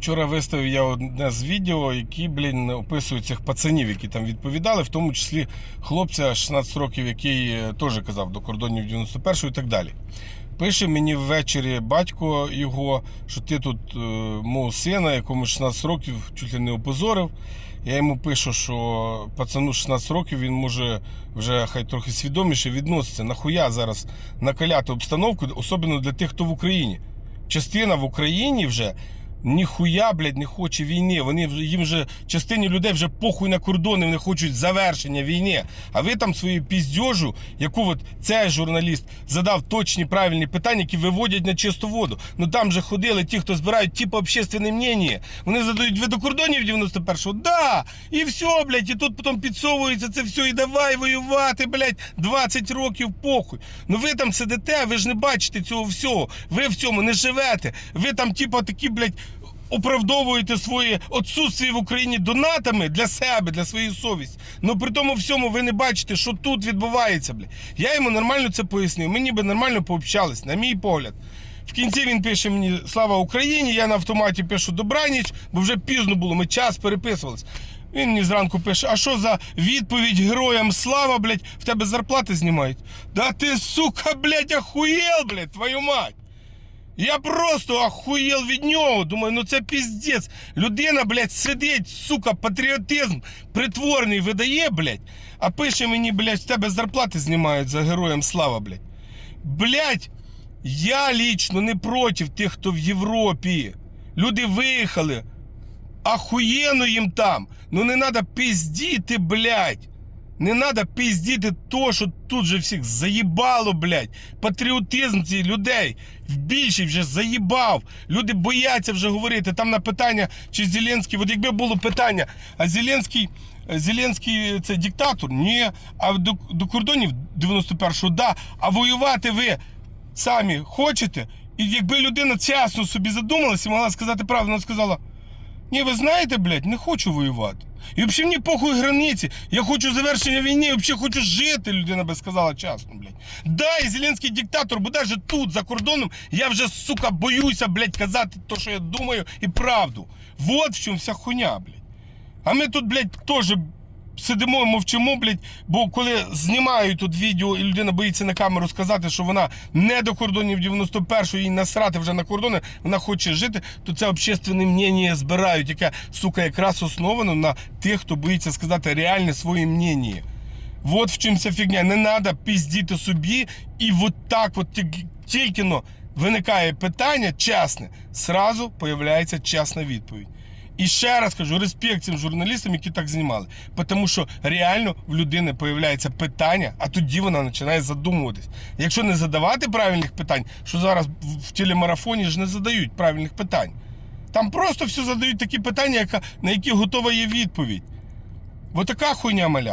Вчора виставив я одне з відео, які, блін, описують цих пацанів, які там відповідали, в тому числі хлопця 16 років, який е, теж казав до кордонів 91-го і так далі. Пише мені ввечері батько його, що ти тут е, мого сина, якому 16 років, чуть ли не опозорив. Я йому пишу, що пацану 16 років він може вже хай трохи свідоміше відноситься. Нахуя зараз накаляти обстановку, особливо для тих, хто в Україні. Частина в Україні вже ніхуя, блядь, не хоче війни. Вони їм вже частині людей вже похуй на кордони, вони хочуть завершення війни. А ви там свою піздьожу, яку от цей журналіст задав точні правильні питання, які виводять на чисту воду. Ну там же ходили ті, хто збирають типу общественне мнення. Вони задають ви до кордонів 91-го? Да! І все, блядь, і тут потім підсовується це все, і давай воювати, блядь, 20 років похуй. Ну ви там сидите, ви ж не бачите цього всього. Ви в цьому не живете. Ви там, типу, такі, блядь, оправдовуєте своє отсутствие в Україні донатами для себе, для своєї совісті. Ну при тому всьому ви не бачите, що тут відбувається, блядь. Я йому нормально це пояснив. Ми ніби нормально пообщались, на мій погляд. В кінці він пише мені Слава Україні. Я на автоматі пишу добраніч, бо вже пізно було, ми час переписувались. Він мені зранку пише: а що за відповідь героям слава, блядь, в тебе зарплати знімають? Да ти, сука, блядь, охуєл, блядь, твою мать! Я просто охуєл від нього. Думаю, ну це піздець. Людина, блядь, сидить, сука, патріотизм притворний видає, блядь, а пише мені, блядь, в тебе зарплати знімають за героям слава, блядь. Блядь, я лічно не проти тих, хто в Європі. Люди виїхали. Ахуєнно їм там. Ну не треба пиздіти, блядь. Не треба пиздіти то, що тут же всіх заїбало, блядь. Патріотизм цих людей в більшість вже заїбав. Люди бояться вже говорити. Там на питання, чи Зеленський, от якби було питання, а Зеленський, Зеленський це диктатор? Ні. А до, до кордонів 91-го, да. А воювати ви самі хочете? І якби людина чесно собі задумалася і могла сказати правду, вона сказала. Ні, ви знаєте, блядь, не хочу воювати. І взагалі мені похуй границі. Я хочу завершення війни, я взагалі хочу жити, людина би сказала чесно, блядь. Да, і Зеленський диктатор, бо навіть тут, за кордоном, я вже, сука, боюся, блядь, казати те, що я думаю, і правду. Вот в чому вся хуйня, блядь. А ми тут, блядь, теж сидимо, мовчимо, блядь, бо коли знімають тут відео і людина боїться на камеру сказати, що вона не до кордонів 91-го, їй насрати вже на кордони, вона хоче жити, то це общественне мнення збирають, яке, сука, якраз основано на тих, хто боїться сказати реальне своє мнення. Вот в чим ця фігня. Не треба піздіти собі, і от так от тільки- виникає питання чесне, сразу появляється чесна відповідь. І ще раз кажу, респект цим журналістам, які так знімали. Тому що реально в людини появляється питання, а тоді вона починає задумуватись. Якщо не задавати правильних питань, що зараз в- телемарафоні ж не задають правильних питань. Там просто все задають такі питання, на які готова є відповідь. Отака така хуйня маля.